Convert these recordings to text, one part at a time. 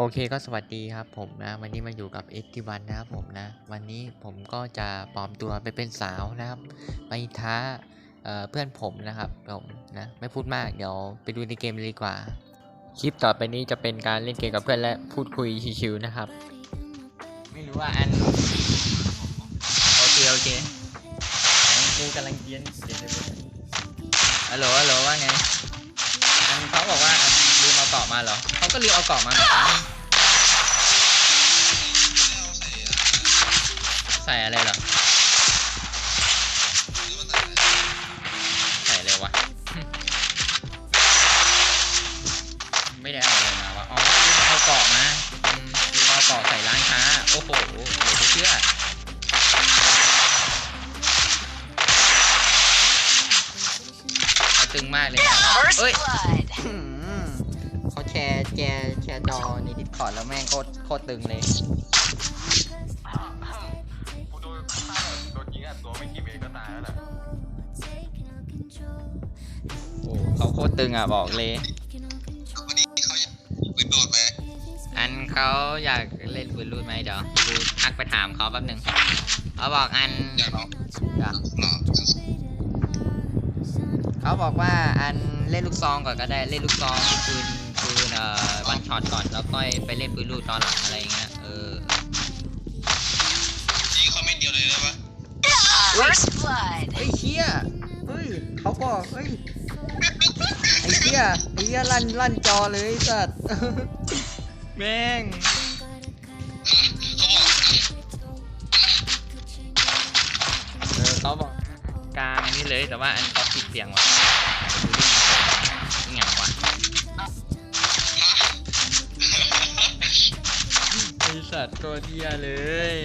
โอเคก็สวัสดีครับผมนะ วันนี้มาอยู่กับเอ็ทีวันนะครับผมนะ วันนี้ผมก็จะปลอมตัวไปเป็นสาวนะครับไปท้าเเพื่อนผมนะครับผมนะไม่พูดมากเดี๋ยวไปดูในเกมเลยดีกว่า คลิปต่อไปนี้จะเป็นการเล่นเกมกับเพื่อนและพูดคุยชิวๆนะครับ ไม่รู้ว่าอันโอเคโอเคกูกำลังเกียนเกียนเลยฮัลโหลฮัลโหลว่าไงอันเขาบอกว่าอัน เอาเกาะมาเหรอเขาก็ลืมเอาเกาะมาเหมือนกันใส่อะไรเหรอใส่อะไรวะไม่ได้เอาอะไรมาวะอ๋อเอาเกาะมาอืมเอาเกาะใส่ร้านค้าโอ้โหเหลือเชื่อตึงมากเลยเอ้ย อในดิสคอร์ดแล้วแม่งโคตรโคตรตึงเลย กูโดนฆ่าโดนยิงอะตัวไม่กี่เมตรก็ตายแล้วแหละโอ้เขาโคตรตึงอะบอกเลย วันนี้เขาอยากปืนโดดไหมอันเขาอยากเล่นปืนรูดไหมเดี๋ยวกูทักไปถามเขาแป๊บหนึ่งเขาบอกอันอยากลองอยากหรอเขาบอกว่าอันเล่นลูกซองก่อนก็ได้เล่นลูกซองปืนปืนเอ่อวัน ช็อตก่อนแล้วก็ไปเล่นปืนรูดตอนหลังอะไรอย่างเงี้ยเออยิงเขาไม่เดียวเลยได้ปะ First blood. เฮ้ยเฮียเฮ้ยเขาบอกเฮ้ยไอ้เฮียไอ้เฮียลั่นลั่นจอเลยไอ้สัตว์ แม่งเขาบอกเออเขาบอกกลางอันนี้เลยแต่ว่าอันเขาปิดเสียงว่ สัตว์ตัวเทียเลย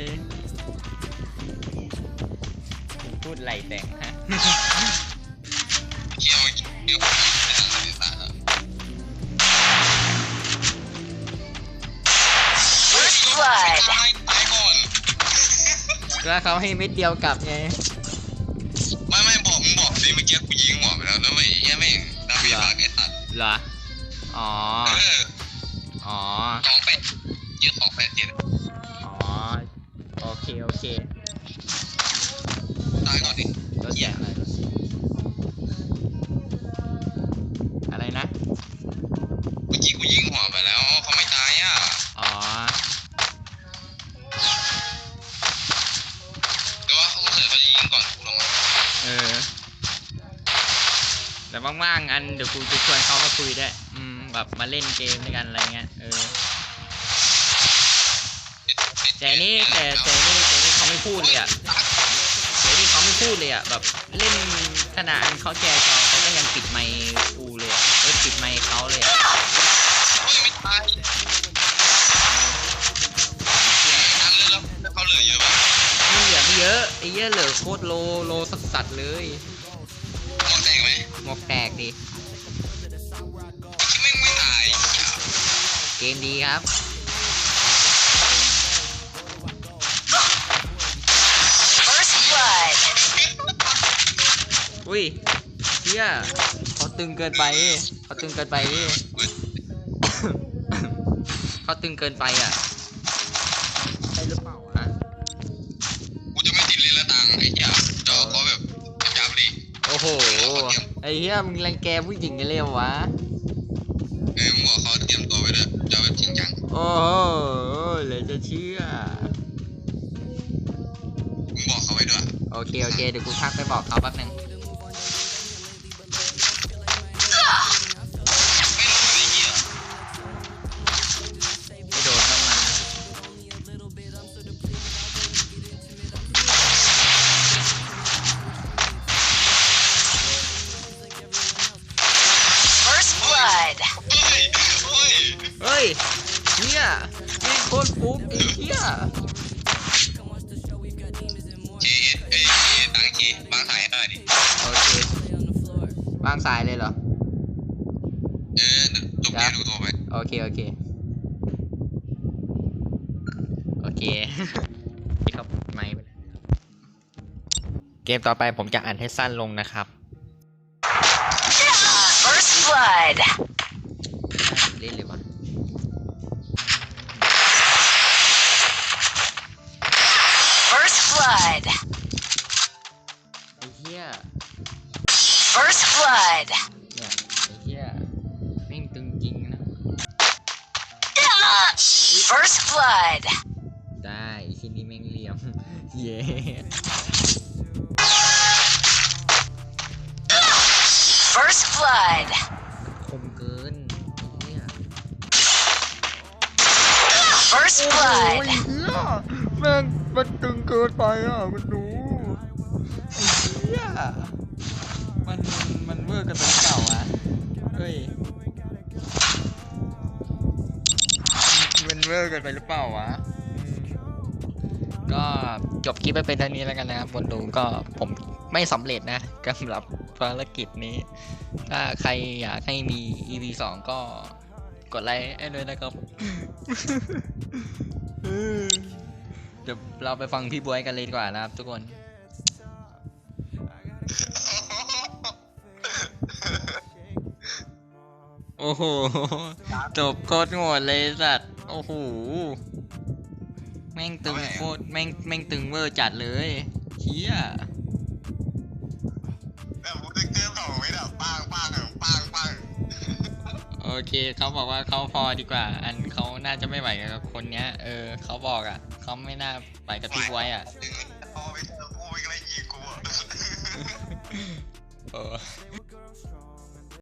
ผมพูดไหลแต่งฮะเกี่ยวเกี่ยวกับทางสื่อสารอะ First blood. ตายตายก่อนแล้วเขาให้เม็ดเดียวกลับไงไม่ไม่บอกมึงบอกสิเมื่อกี้กูยิงหัวไปแล้วแล้วไม่แย่แม่งดาเบียบากไอ้ตัดเหรออ๋อเอออ๋อของเป็ดยืดของแปดเจ็ดอ๋อโอ เคโอเคตายก่อนดิรถแจกอะไรอะไรนะเมื่อกี้กูยิงหัวไปแล้วเขาไม่ตายอะอ๋อ แต่ว่าเขาเคยเขาจะยิงก่อนกูลงมาเออ แต่ว่างๆอันเดี๋ยวกูจะชวนเขามาคุยได้วยอืม แบบมาเล่นเกมด้วยกันอะไรเงี้ย เออแต่นี่แต่แต่นี่แต่นี่ เขาไม่พูดเลยอะแต่นี่เขาไม่พูดเลยอะแบบเล่นขนาดเขาแจจอเขาก็ยังปิดไมค์กูเลยอะเออปิดไมค์เขาเลยอะเขายังไม่ตายนั่นเลยแล้วเขาเหลือเยอะปะมันเหลือไม่เยอะไอ้เหี้ยเหลือโคตรโลโลสัสสัสๆเลยหมดแดงไหมหมวกแตกดิที่แม่งไม่ตาย เกมดีครับ อุ้ยเฮียเขาตึงเกินไปเขาตึงเกินไปเขาตึงเกินไปอะใช่หรือเปล่าอะกูจะไม่ติดเลยละตังไอ้เหี้ยจอเขาแบบจับดิโอ้โหไอ้เฮียมึงรังแกผู้หญิงกันเลยเหรอวะเอ้ยมึงบอกเขาเตรียมตัวไว้ด้วยจะแบบจริงจังโอ้โหเลยจะเชื่อมึงบอกเขาไว้ด้วยโอเคโอเคเดี๋ยวกูทักไปบอกเขาแป๊บหนึง วางสายเลยเหรอ เออลูกนี้ดูตัวไปโอเค โอเค โอเคครับไม่เกมต่อไปผมจะอ่านให้สั้นลงนะครับ First Blood เล่นเลยวะ First blood. ได้ไอ้ที่นี่แม่งเหลี่ยม เย้ First blood. คมเกินไอ้เหี้ย First blood. เหี้ยแม่งมันตึงเกินไปอะมันดูไอ้เหี้ยมันมันเวอร์กันเป็นเก่าอะเฮ้ย เวอร์เกันไปหรือเปล่าวะก็จบคลิปไปเป็นเท่านี้แล้วกันนะครับคนดูก็ผมไม่สำเร็จนะสำหรับภารกิจนี้ ถ้าใครอยากให้มี EP สองก็กดไลค์ให้ด้วยนะครับเดี๋ยวเราไปฟังพี่บวยกันเลยดีกว่านะครับ ทุกคนโอ้โห จบโคตรโหดเลยสัตว์ โอ้โห แม่งตึงโคตรแม่งแม่งตึงเวอร์จัดเลยเฮียแบบกูตึกเกินสองไม่แบบปังปังอะปังปังโอเคเขาบอกว่าเขาพอดีกว่า อันเขาน่าจะไม่ไหวกับคนเนี้ย เออเขาบอกอะเขาไม่น่าไหวกับพี่บวยอะดึงพอไปเจอกูไปก็เลยยิงกูอะเออ